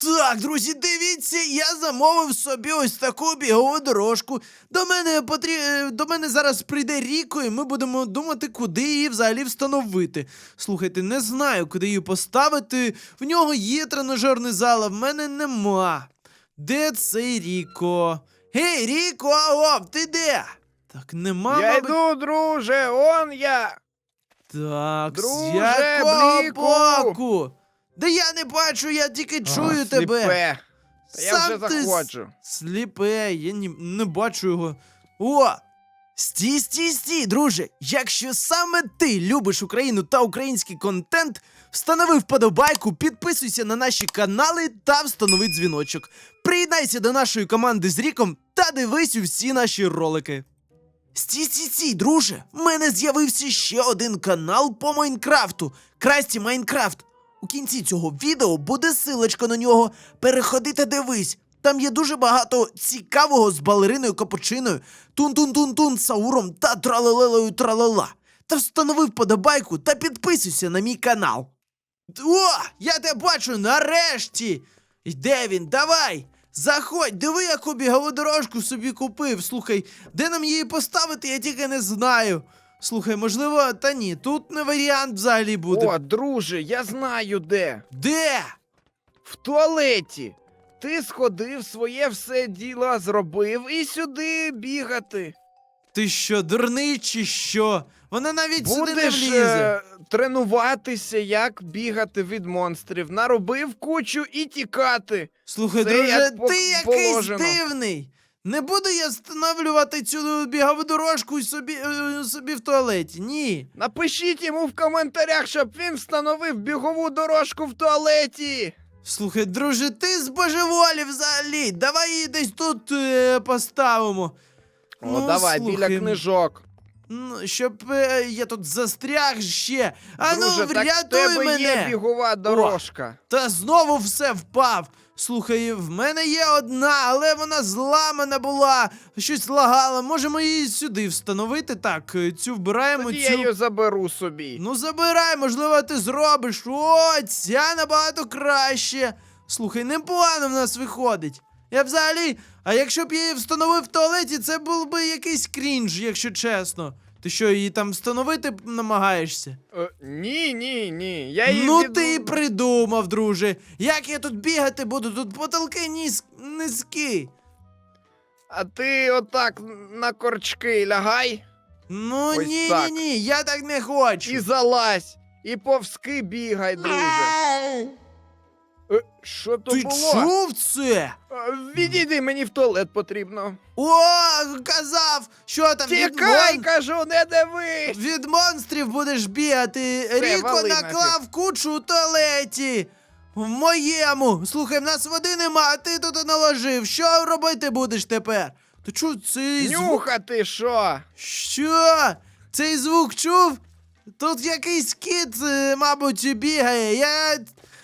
Так, друзі, дивіться, я замовив собі ось таку бігову дорожку. До мене потрі... е, до мене зараз прийде Ріко, і ми будемо думати, куди її взагалі встановити. Слухайте, не знаю, куди її поставити. В нього є тренажерний зал, а в мене нема. Де цей Ріко? Гей, Ріко, алло, ти де? Так, нема, Я мабуть. йду, друже, он я. Так, Друже, з якого Бліку! боку? Да я не бачу, я тільки чую тебе. Сліпе. Та я Сам вже ти заходжу. Сліпе, я ні, не бачу його. О! Стій, стій, стій, друже! Якщо саме ти любиш Україну та український контент, встанови вподобайку, підписуйся на наші канали та встанови дзвіночок. Приєднайся до нашої команди з Ріком та дивись усі наші ролики. Стій, стій, стій, друже! В мене з'явився ще один канал по Майнкрафту Красті Майнкрафт. У кінці цього відео буде силочка на нього. Переходи та дивись. Там є дуже багато цікавого з балериною капучиною, тун-тун-тун-тун, Сауром та тралелелею тралала. Та встанови вподобайку та підписуйся на мій канал. О, я тебе бачу нарешті. І де він? Давай! Заходь, диви, яку бігову дорожку собі купив. Слухай, де нам її поставити, я тільки не знаю. Слухай, можливо, та ні, тут не варіант взагалі буде. О, друже, я знаю де. Де? В туалеті. Ти сходив, своє все діло зробив і сюди бігати. Ти що, дурний чи що? Вона навіть сюди не Будеш влізе. е, тренуватися, як бігати від монстрів. Наробив кучу і тікати. Слухай, це друже, як по- ти якийсь положено. дивний. Не буду я встановлювати цю бігову дорожку собі, е, собі в туалеті. Ні. Напишіть йому в коментарях, щоб він встановив бігову дорожку в туалеті. Слухай, друже, ти збожеволів взагалі. Давай її десь тут е, поставимо. О, Ну, давай, слухай, біля книжок. Ну, щоб е, я тут застряг ще. А Друже, ну, так в врятуй тебе мене. є бігова дорожка. Та знову все впав. Слухай, в мене є одна, але вона зламана була, щось лагала. Можемо її сюди встановити. Так, е, цю вбираємо. Тоді цю... я її заберу собі. Ну забирай, можливо, ти зробиш. О, ця набагато краще. Слухай, непогано в нас виходить. Я взагалі. А якщо б я її встановив в туалеті, це був би якийсь крінж, якщо чесно. Ти що, її там встановити намагаєшся? Е, ні, ні, ні. Я її Ну від- ти й придумав, друже. Як я тут бігати буду? Тут потолки низ... низькі. А ти отак на корчки лягай Ну Ось ні, ні, так. ні, я так не хочу. і залазь. І повзки бігай, друже. Е, Що то Ти було? чув це? Е, Відійди, мені в туалет потрібно. О, казав, що там від, Тікай, мон- кажу, не дивись! від монстрів будеш бігати. Ріко вали наклав кучу у туалеті. В моєму. Слухай, в нас води нема, а ти тут наложив. Що робити будеш тепер? Ти чув цей звук? Нюхати що? Що? Цей звук чув? Тут якийсь кіт, е, мабуть, бігає. Я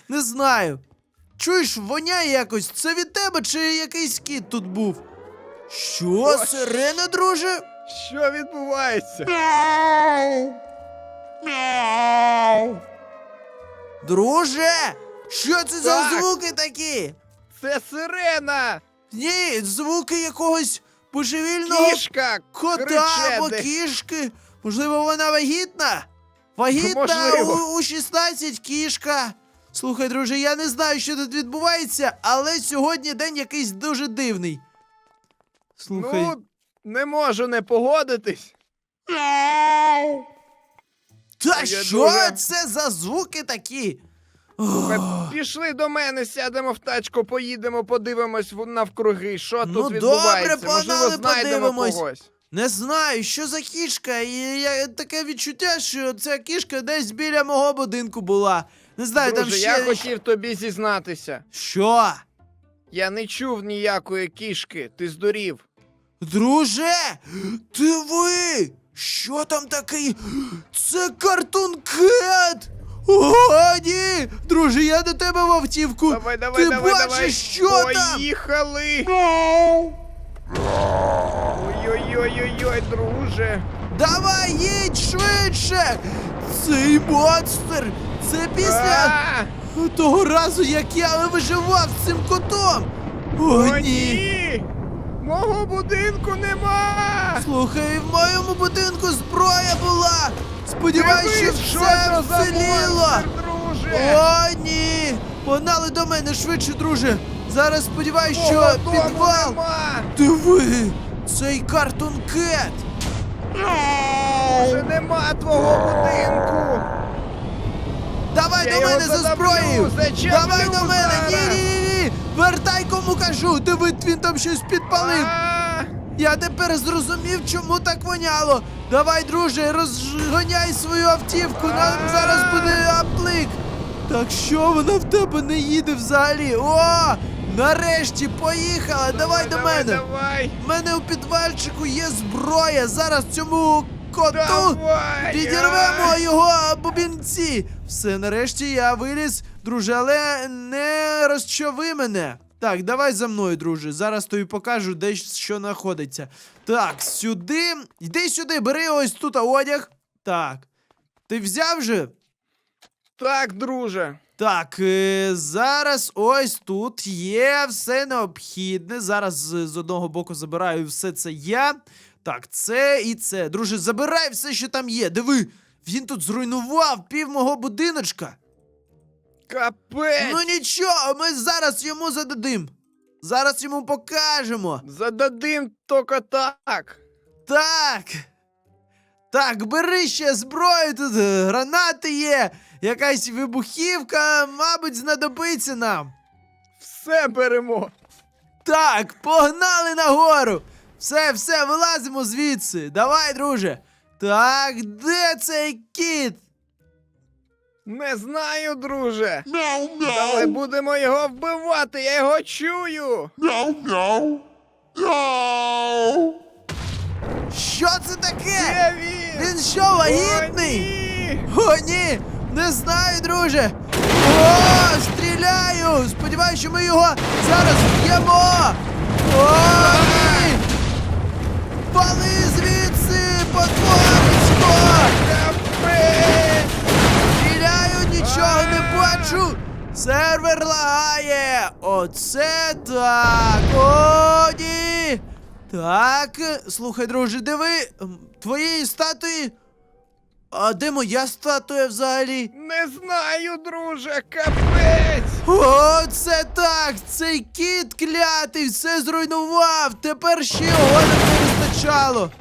не знаю. Чуєш, воняє якось. Це від тебе чи якийсь кіт тут був? Що, О, сирена, друже? Що відбувається? Друже! Що це за Так. звуки такі? Це сирена! Ні, звуки якогось божевільного Кішка! кота криче або десь. кішки. Можливо, вона вагітна? Вагітна Можливо. у, у 16 кішка. Слухай, друже, я не знаю, що тут відбувається, але сьогодні день якийсь дуже дивний. Слухай. Ну, не можу не погодитись. Та я що дуже- це за звуки такі? Ох, пішли до мене, сядемо в тачку, поїдемо, подивимось навкруги, що Ну, тут добре, відбувається. погнали, Можливо, знайдемо подивимось. когось. Не знаю, що за кішка. І я таке відчуття, що ця кішка десь біля мого будинку була. Не знаю, Друже, там ще. я хотів тобі зізнатися. Що? Я не чув ніякої кішки, ти здурів. Друже, диви! Що там такий? Це картун кет! О, ні! Друже, я до тебе в автівку. Давай, давай, Ти давай, бачиш, давай. що там? Поїхали! Ой-ой-ой-ой, друже. Давай, їдь швидше! Цей монстр! Це після. Того разу, як я виживав з цим котом. О, ні. Мого будинку нема! Слухай, в моєму будинку зброя була. Сподіваюсь, що все вціліло. О, ні! Погнали до мене швидше, друже. Зараз сподіваюсь, що підвал. Диви! Цей картон кет! Вже нема твого будинку! Давай до мене за зброєю! Давай до мене! Ні, ні, ні, ні! Вертай, кому кажу! Диви, він там щось підпалив! Я тепер зрозумів, чому так воняло. Давай, друже, розгоняй свою автівку, нам зараз буде аплик. Так що вона в тебе не їде взагалі? О! Нарешті поїхала! Давай до давай, мене! Давай! У мене у підвальчику є зброя. Зараз цьому коту Давай! підірвемо його бубінці. Все, нарешті я виліз, друже, але не розчови мене. Так, давай за мною, друже. Зараз тобі покажу, де що знаходиться. Так, сюди. Йди сюди, бери ось тут одяг. Так. Ти взяв же? Так, друже. Так, е, зараз ось тут є все необхідне. Зараз з, з одного боку забираю все це я. Так, це і це. Друже, забирай все, що там є. Диви, він тут зруйнував пів мого будиночка. Капець! Ну нічого, ми зараз йому зададим. Зараз йому покажемо. Зададим тільки так. Так. Так, бери ще зброю, тут гранати є, якась вибухівка, мабуть, знадобиться нам. Все беремо. Так, погнали нагору. Все, все, вилазимо звідси. Давай, друже. Так, де цей кіт? Не знаю, друже. No, Давай no, будемо його вбивати, я його чую. no, no, no. Що це таке? Де він? Він що, О, вагітний? ні! О, ні! Не знаю, друже! О, стріляю! Сподіваюсь, що ми його зараз вб'ємо! О, ні! Пали звідси, потворисько! Капець! Стріляю, нічого не бачу! Сервер лагає! Оце так! О, ні! Так, слухай, друже, диви, твоєї статуї. А де моя статуя взагалі? Не знаю, друже, капець! О, це так! Цей кіт клятий все зруйнував! Тепер ще його вистачало!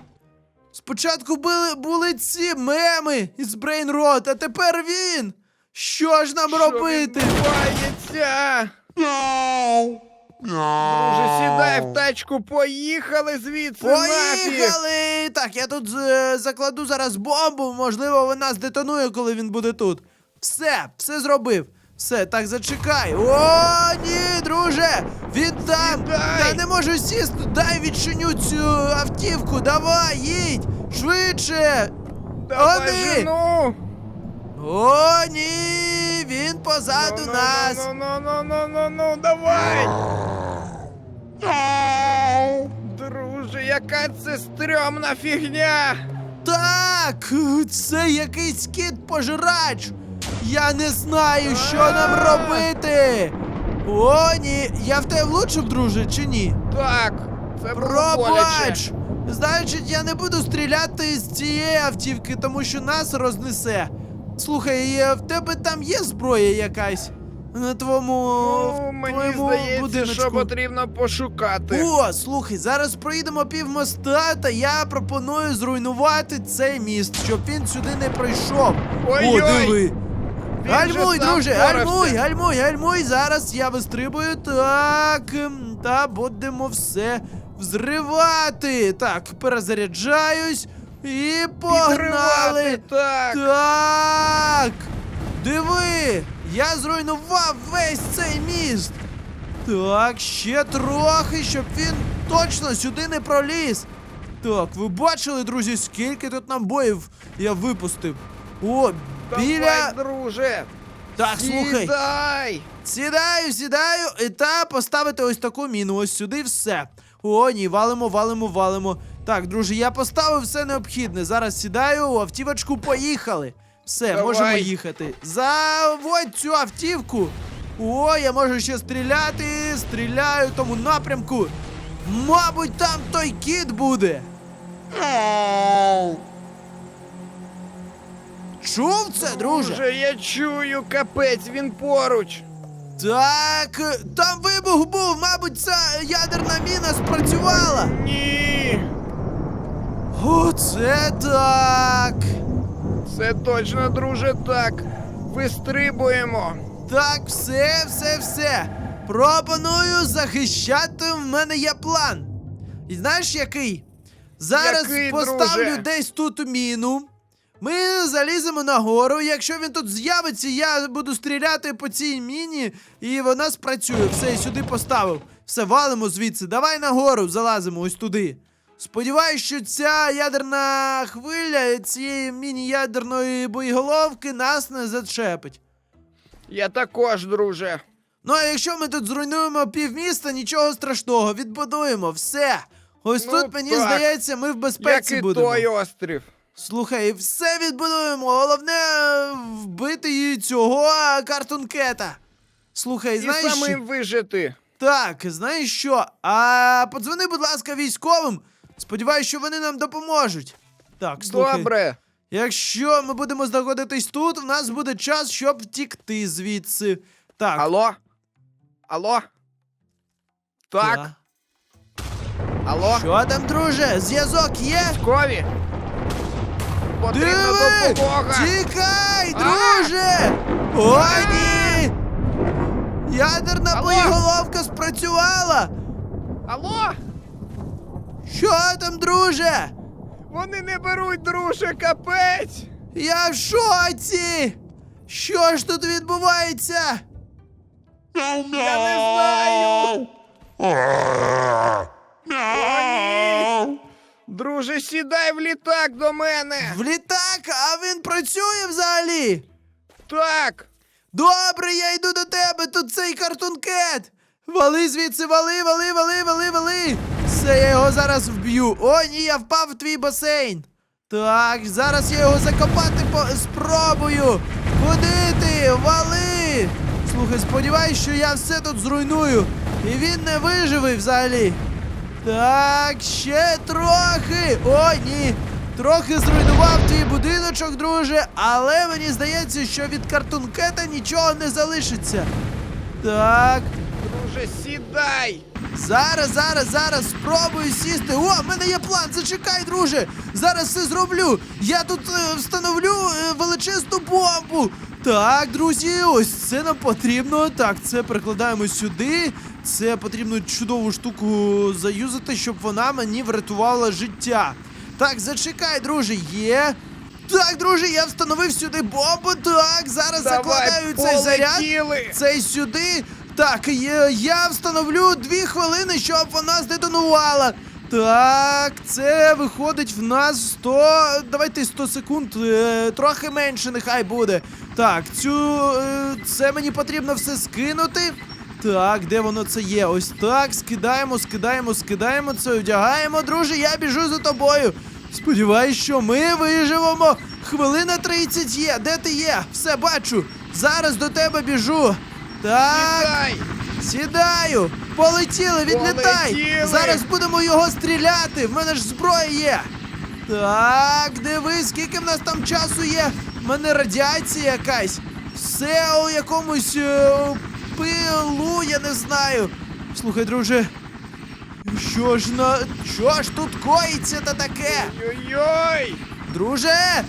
Спочатку були, були ці меми із Брейнрот, а тепер він! Що ж нам Що робити? відбувається? No, Друже, сідай в тачку, поїхали звідси нафіг! Поїхали! Так, я тут е, закладу зараз бомбу, можливо, вона здетонує, коли він буде тут. Все, все зробив. Все, так зачекай. О, ні, друже! Він там! Сідай! Я не можу сісти! Дай відчиню цю автівку! Давай, їдь! Швидше! Давай Вони! жену! О, ні! Він позаду Ну, нас! Ну, ну, ну, ну, ну, ну, давай! No. Друже, яка це стрьомна фігня! Так, це якийсь кіт пожирач. Я не знаю, що нам робити. О, ні, я в тебе влучив, друже, чи ні? Так, це Пробач! Значить, я не буду стріляти з цієї автівки, тому що нас рознесе. Слухай, е, в тебе там є зброя якась? На твоєму. Ну, мені твоєму здається, будиночку? що потрібно пошукати. О, слухай, зараз проїдемо пів моста, та я пропоную зруйнувати цей міст, щоб він сюди не пройшов. Ой-ой! О, диви. Гальмуй, же друже, гальмуй, гальмуй, гальмуй. Зараз я вистрибую. Так. Та будемо все взривати. Так, перезаряджаюсь. І погнали. Так. Так. Диви! Я зруйнував весь цей міст. Так, ще трохи, щоб він точно сюди не проліз. Так, ви бачили, друзі, скільки тут набоїв я випустив? О, біля. Давай, друже. Так, слухай. Сідай. Сідаю, сідаю, і та поставити ось таку міну. Ось сюди все. О, ні, валимо, валимо, валимо. Так, друже, я поставив все необхідне. Зараз сідаю, у автівочку поїхали. Все, Давай. можемо їхати. Заводь цю автівку. О, я можу ще стріляти. Стріляю в тому напрямку. Мабуть, там той кіт буде. Чув це, друже? Друже, я чую, капець, він поруч. Так, е, там вибух був, мабуть, ця ядерна міна спрацювала. Ні. Оце так. Це точно, друже, так. Вистрибуємо. Так, все, все, все. Пропоную захищати. В мене є план. І знаєш який? Зараз Який, поставлю друже? десь тут міну. Ми заліземо нагору. Якщо він тут з'явиться, я буду стріляти по цій міні, і вона спрацює. Все, і сюди поставив. Все, валимо звідси. Давай нагору залазимо ось туди. Сподіваюсь, що ця ядерна хвиля цієї міні-ядерної боєголовки нас не зачепить. Я також, друже. Ну, а якщо ми тут зруйнуємо півміста, нічого страшного, відбудуємо все. Ось Ну, тут, мені так. здається, ми в Як безпеці і будемо. той острів. Слухай, все відбудуємо. Головне вбити її цього картункета. Слухай, І знаєш. що? самим вижити. Так, знаєш що? А подзвони, будь ласка, військовим. Сподіваюсь, що вони нам допоможуть. Так, слухай. Добре. Якщо ми будемо знаходитись тут, в нас буде час, щоб втікти звідси. Так. Алло? Алло? Так, так. алло? Що там, друже? Зв'язок є? Кові? Потрібна Диви! допомога. Тікай, друже! О, ні! Ядерна Алло! боєголовка спрацювала! Алло? Що там, друже? Вони не беруть, друже, капець! Я в шоці! Що ж тут відбувається? Я не знаю. Ah! No! Друже, сідай в літак до мене! В літак, а він працює взагалі? Так! Добре, я йду до тебе, тут цей картункет! Вали звідси, вали, вали, вали, вали, вали! Все, я його зараз вб'ю. О, ні, я впав в твій басейн. Так, зараз я його закопати по... спробую. Куди ти? Вали! Слухай, сподіваюсь, що я все тут зруйную. І він не виживий взагалі. Так, ще трохи. О, ні. Трохи зруйнував твій будиночок, друже, але мені здається, що від картункета нічого не залишиться. Так, Друже, сідай! зараз, зараз, зараз спробую сісти. О, в мене є план. Зачекай, друже. Зараз все зроблю. Я тут е, встановлю е, величезну бомбу. Так, друзі, ось це нам потрібно. Так, це перекладаємо сюди. Це потрібно чудову штуку заюзати, щоб вона мені врятувала життя. Так, зачекай, друже, є. Так, друже, я встановив сюди бомбу. Так, зараз закладаю цей заряд. полетіли! Цей сюди. Так, є- я встановлю дві хвилини, щоб вона здетонувала. Так, це виходить в нас 100. Давайте 100 секунд. е, трохи менше нехай буде. Так, цю. е, це мені потрібно все скинути. Так, де воно це є? Ось так. Скидаємо, скидаємо, скидаємо це, одягаємо, друже, я біжу за тобою. Сподіваюсь, що ми виживемо. Хвилина 30 є. Де ти є? Все бачу. Зараз до тебе біжу. Так, Сідай! сідаю. Полетіли, відлітай. Полетіли. Зараз будемо його стріляти. В мене ж зброя є. Так, дивись, скільки в нас там часу є. В мене радіація якась. Все у якомусь е, пилу, я не знаю. Слухай, друже. Що ж на. Що ж тут коїться та таке? Ой-ой! Друже,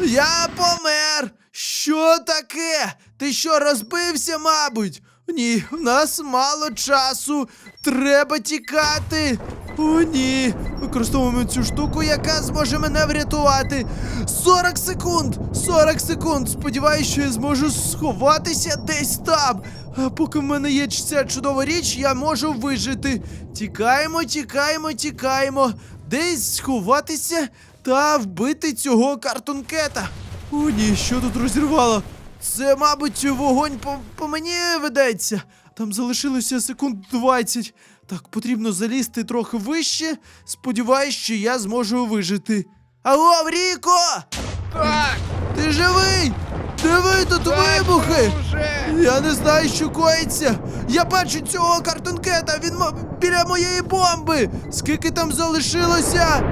я помер. Що таке? Ти що, розбився, мабуть? Ні, в нас мало часу. Треба тікати. О, ні. Використовуємо цю штуку, яка зможе мене врятувати. 40 секунд! 40 секунд! Сподіваюсь, що я зможу сховатися десь там. А поки в мене є ця чудова річ, я можу вижити. Тікаємо, тікаємо, тікаємо. Десь сховатися та вбити цього картункета. О, ні, що тут розірвало? Це, мабуть, вогонь по, по мені ведеться. Там залишилося секунд 20. Так, потрібно залізти трохи вище. Сподіваюсь, що я зможу вижити. Алло, Вріко! Ти живий? Диви тут вибухи! Я не знаю, що коїться. Я бачу цього картонкета, він біля моєї бомби. Скільки там залишилося?